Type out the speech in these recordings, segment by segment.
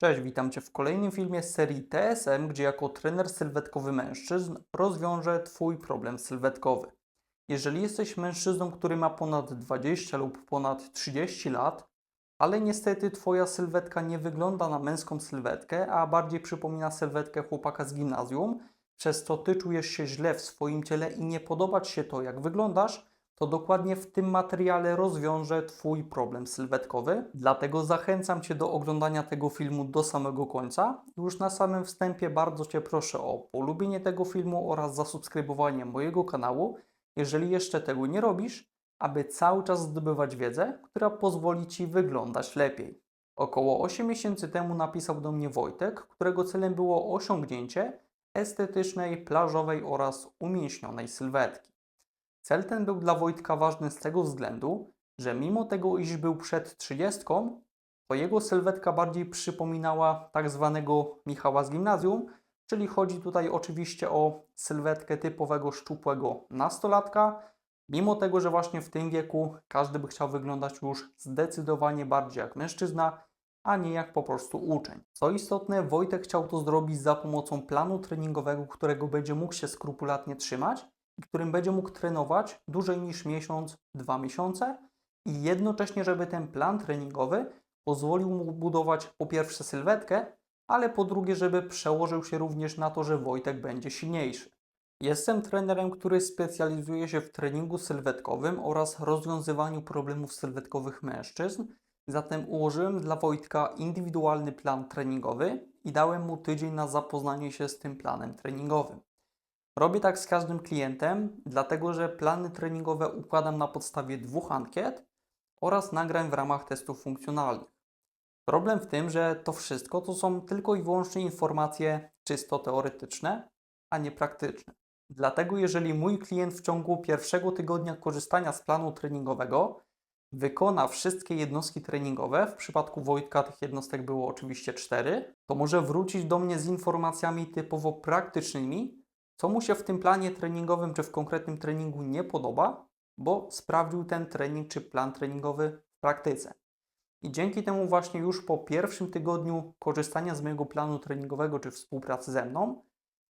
Cześć, witam Cię w kolejnym filmie z serii TSM, gdzie jako trener sylwetkowy mężczyzn rozwiążę Twój problem sylwetkowy. Jeżeli jesteś mężczyzną, który ma ponad 20 lub ponad 30 lat, ale niestety Twoja sylwetka nie wygląda na męską sylwetkę, a bardziej przypomina sylwetkę chłopaka z gimnazjum, przez co Ty czujesz się źle w swoim ciele i nie podoba Ci się to, jak wyglądasz, to dokładnie w tym materiale rozwiążę Twój problem sylwetkowy. Dlatego zachęcam Cię do oglądania tego filmu do samego końca. Już na samym wstępie bardzo Cię proszę o polubienie tego filmu oraz zasubskrybowanie mojego kanału, jeżeli jeszcze tego nie robisz, aby cały czas zdobywać wiedzę, która pozwoli Ci wyglądać lepiej. Około 8 miesięcy temu napisał do mnie Wojtek, którego celem było osiągnięcie estetycznej, plażowej oraz umięśnionej sylwetki. Cel ten był dla Wojtka ważny z tego względu, że mimo tego, iż był przed trzydziestką, to jego sylwetka bardziej przypominała tak zwanego Michała z gimnazjum, czyli chodzi tutaj oczywiście o sylwetkę typowego szczupłego nastolatka, mimo tego, że właśnie w tym wieku każdy by chciał wyglądać już zdecydowanie bardziej jak mężczyzna, a nie jak po prostu uczeń. Co istotne, Wojtek chciał to zrobić za pomocą planu treningowego, którego będzie mógł się skrupulatnie trzymać, którym będzie mógł trenować dłużej niż miesiąc, dwa miesiące i jednocześnie, żeby ten plan treningowy pozwolił mu budować po pierwsze sylwetkę, ale po drugie, żeby przełożył się również na to, że Wojtek będzie silniejszy. Jestem trenerem, który specjalizuje się w treningu sylwetkowym oraz rozwiązywaniu problemów sylwetkowych mężczyzn, zatem ułożyłem dla Wojtka indywidualny plan treningowy i dałem mu tydzień na zapoznanie się z tym planem treningowym. Robię tak z każdym klientem, dlatego że plany treningowe układam na podstawie dwóch ankiet oraz nagrań w ramach testów funkcjonalnych. Problem w tym, że to wszystko to są tylko i wyłącznie informacje czysto teoretyczne, a nie praktyczne. Dlatego jeżeli mój klient w ciągu pierwszego tygodnia korzystania z planu treningowego wykona wszystkie jednostki treningowe, w przypadku Wojtka tych jednostek było oczywiście cztery, to może wrócić do mnie z informacjami typowo praktycznymi, co mu się w tym planie treningowym czy w konkretnym treningu nie podoba, bo sprawdził ten trening czy plan treningowy w praktyce. I dzięki temu właśnie już po pierwszym tygodniu korzystania z mojego planu treningowego czy współpracy ze mną,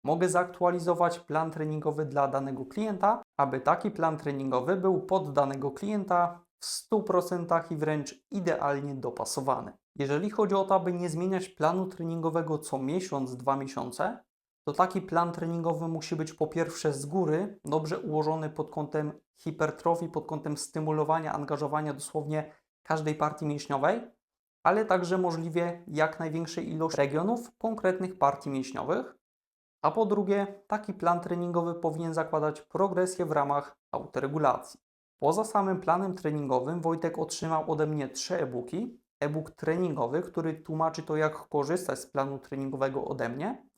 mogę zaktualizować plan treningowy dla danego klienta, aby taki plan treningowy był pod danego klienta w 100% i wręcz idealnie dopasowany. Jeżeli chodzi o to, aby nie zmieniać planu treningowego co miesiąc, dwa miesiące, to taki plan treningowy musi być po pierwsze z góry dobrze ułożony pod kątem hipertrofii, pod kątem stymulowania, angażowania dosłownie każdej partii mięśniowej, ale także możliwie jak największej ilości regionów konkretnych partii mięśniowych. A po drugie, taki plan treningowy powinien zakładać progresję w ramach autoregulacji. Poza samym planem treningowym Wojtek otrzymał ode mnie trzy e-booki. E-book treningowy, który tłumaczy to, jak korzystać z planu treningowego ode mnie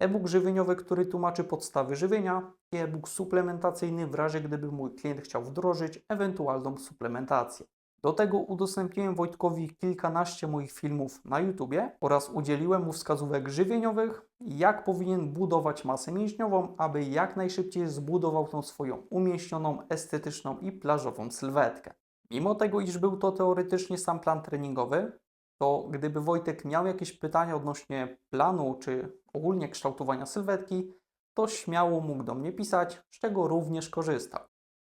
e-book żywieniowy, który tłumaczy podstawy żywienia i e-book suplementacyjny w razie gdyby mój klient chciał wdrożyć ewentualną suplementację. Do tego udostępniłem Wojtkowi kilkanaście moich filmów na YouTubie oraz udzieliłem mu wskazówek żywieniowych, jak powinien budować masę mięśniową, aby jak najszybciej zbudował tą swoją umieśnioną, estetyczną i plażową sylwetkę. Mimo tego, iż był to teoretycznie sam plan treningowy, to gdyby Wojtek miał jakieś pytania odnośnie planu czy ogólnie kształtowania sylwetki, to śmiało mógł do mnie pisać, z czego również korzystał.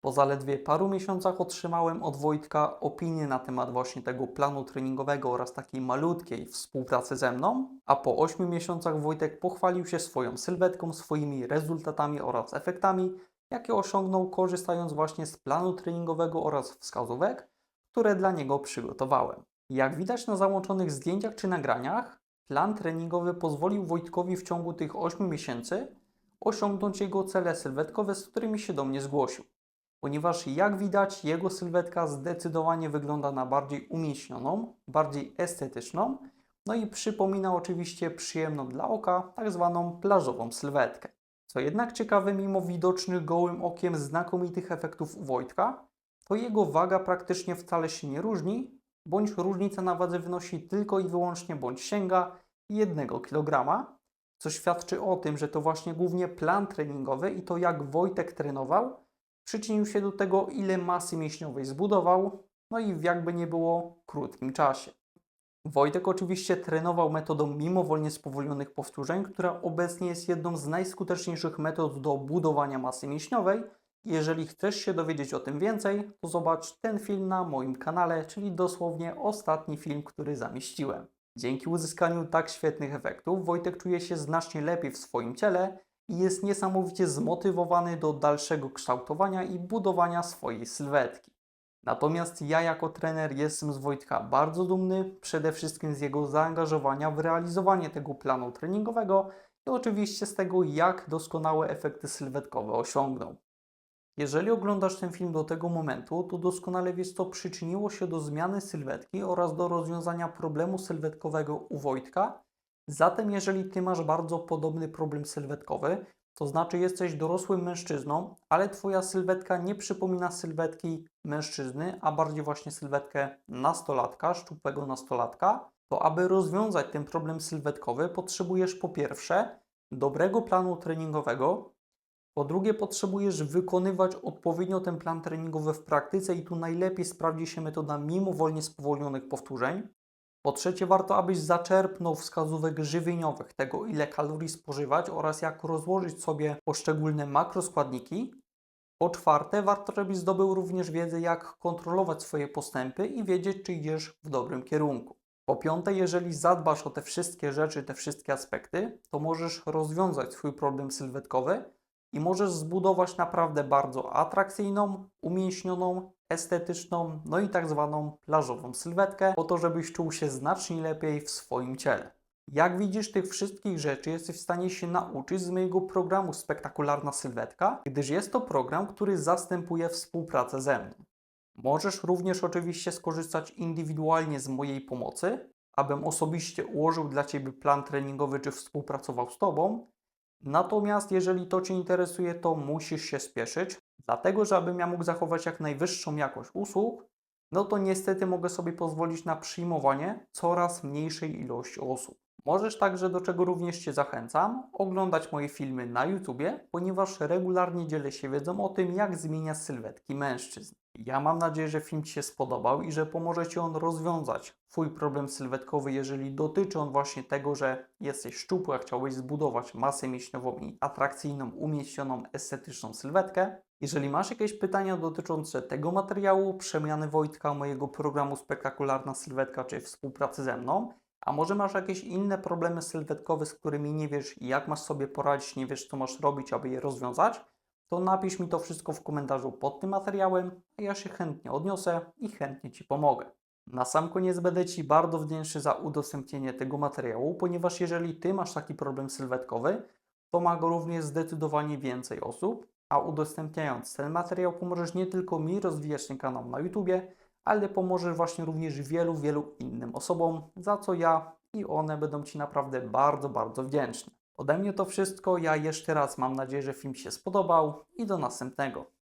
Po zaledwie paru miesiącach otrzymałem od Wojtka opinię na temat właśnie tego planu treningowego oraz takiej malutkiej współpracy ze mną, a po 8 miesiącach Wojtek pochwalił się swoją sylwetką, swoimi rezultatami oraz efektami, jakie osiągnął korzystając właśnie z planu treningowego oraz wskazówek, które dla niego przygotowałem. Jak widać na załączonych zdjęciach czy nagraniach, plan treningowy pozwolił Wojtkowi w ciągu tych 8 miesięcy osiągnąć jego cele sylwetkowe, z którymi się do mnie zgłosił. Ponieważ jak widać, jego sylwetka zdecydowanie wygląda na bardziej umięśnioną, bardziej estetyczną, no i przypomina oczywiście przyjemną dla oka, tak zwaną plażową sylwetkę. Co jednak ciekawe, mimo widocznych gołym okiem znakomitych efektów u Wojtka, to jego waga praktycznie wcale się nie różni, bądź różnica na wadze wynosi tylko i wyłącznie bądź sięga 1 kg, co świadczy o tym, że to właśnie głównie plan treningowy i to jak Wojtek trenował przyczynił się do tego, ile masy mięśniowej zbudował, no i w jakby nie było krótkim czasie. Wojtek oczywiście trenował metodą mimowolnie spowolnionych powtórzeń, która obecnie jest jedną z najskuteczniejszych metod do budowania masy mięśniowej. Jeżeli chcesz się dowiedzieć o tym więcej, to zobacz ten film na moim kanale, czyli dosłownie ostatni film, który zamieściłem. Dzięki uzyskaniu tak świetnych efektów, Wojtek czuje się znacznie lepiej w swoim ciele i jest niesamowicie zmotywowany do dalszego kształtowania i budowania swojej sylwetki. Natomiast ja jako trener jestem z Wojtka bardzo dumny, przede wszystkim z jego zaangażowania w realizowanie tego planu treningowego i oczywiście z tego, jak doskonałe efekty sylwetkowe osiągnął. Jeżeli oglądasz ten film do tego momentu, to doskonale wiesz, co przyczyniło się do zmiany sylwetki oraz do rozwiązania problemu sylwetkowego u Wojtka. Zatem, jeżeli ty masz bardzo podobny problem sylwetkowy, to znaczy jesteś dorosłym mężczyzną, ale twoja sylwetka nie przypomina sylwetki mężczyzny, a bardziej właśnie sylwetkę nastolatka, szczupłego nastolatka, to aby rozwiązać ten problem sylwetkowy, potrzebujesz po pierwsze dobrego planu treningowego, po drugie, potrzebujesz wykonywać odpowiednio ten plan treningowy w praktyce i tu najlepiej sprawdzi się metoda mimowolnie spowolnionych powtórzeń. Po trzecie, warto, abyś zaczerpnął wskazówek żywieniowych, tego ile kalorii spożywać oraz jak rozłożyć sobie poszczególne makroskładniki. Po czwarte, warto, żebyś zdobył również wiedzę, jak kontrolować swoje postępy i wiedzieć, czy idziesz w dobrym kierunku. Po piąte, jeżeli zadbasz o te wszystkie rzeczy, te wszystkie aspekty, to możesz rozwiązać swój problem sylwetkowy i możesz zbudować naprawdę bardzo atrakcyjną, umięśnioną, estetyczną, no i tak zwaną plażową sylwetkę, po to, żebyś czuł się znacznie lepiej w swoim ciele. Jak widzisz, tych wszystkich rzeczy jesteś w stanie się nauczyć z mojego programu Spektakularna Sylwetka, gdyż jest to program, który zastępuje współpracę ze mną. Możesz również oczywiście skorzystać indywidualnie z mojej pomocy, abym osobiście ułożył dla Ciebie plan treningowy czy współpracował z Tobą, Natomiast jeżeli to Cię interesuje, to musisz się spieszyć, dlatego że abym ja mógł zachować jak najwyższą jakość usług, no to niestety mogę sobie pozwolić na przyjmowanie coraz mniejszej ilości osób. Możesz także, do czego również Cię zachęcam, oglądać moje filmy na YouTubie, ponieważ regularnie dzielę się wiedzą o tym, jak zmieniać sylwetki mężczyzn. Ja mam nadzieję, że film Ci się spodobał i że pomoże Ci on rozwiązać Twój problem sylwetkowy, jeżeli dotyczy on właśnie tego, że jesteś szczupły, a chciałbyś zbudować masę mięśniową i atrakcyjną, umieśnioną, estetyczną sylwetkę. Jeżeli masz jakieś pytania dotyczące tego materiału, przemiany Wojtka, mojego programu Spektakularna Sylwetka, czy współpracy ze mną, a może masz jakieś inne problemy sylwetkowe, z którymi nie wiesz, jak masz sobie poradzić, nie wiesz, co masz robić, aby je rozwiązać, to napisz mi to wszystko w komentarzu pod tym materiałem, a ja się chętnie odniosę i chętnie Ci pomogę. Na sam koniec będę Ci bardzo wdzięczny za udostępnienie tego materiału, ponieważ jeżeli Ty masz taki problem sylwetkowy, to ma go również zdecydowanie więcej osób, a udostępniając ten materiał pomożesz nie tylko mi rozwijać ten kanał na YouTubie, ale pomożesz właśnie również wielu, wielu innym osobom, za co ja i one będą Ci naprawdę bardzo, bardzo wdzięczne. Ode mnie to wszystko. Ja jeszcze raz mam nadzieję, że film się spodobał i do następnego.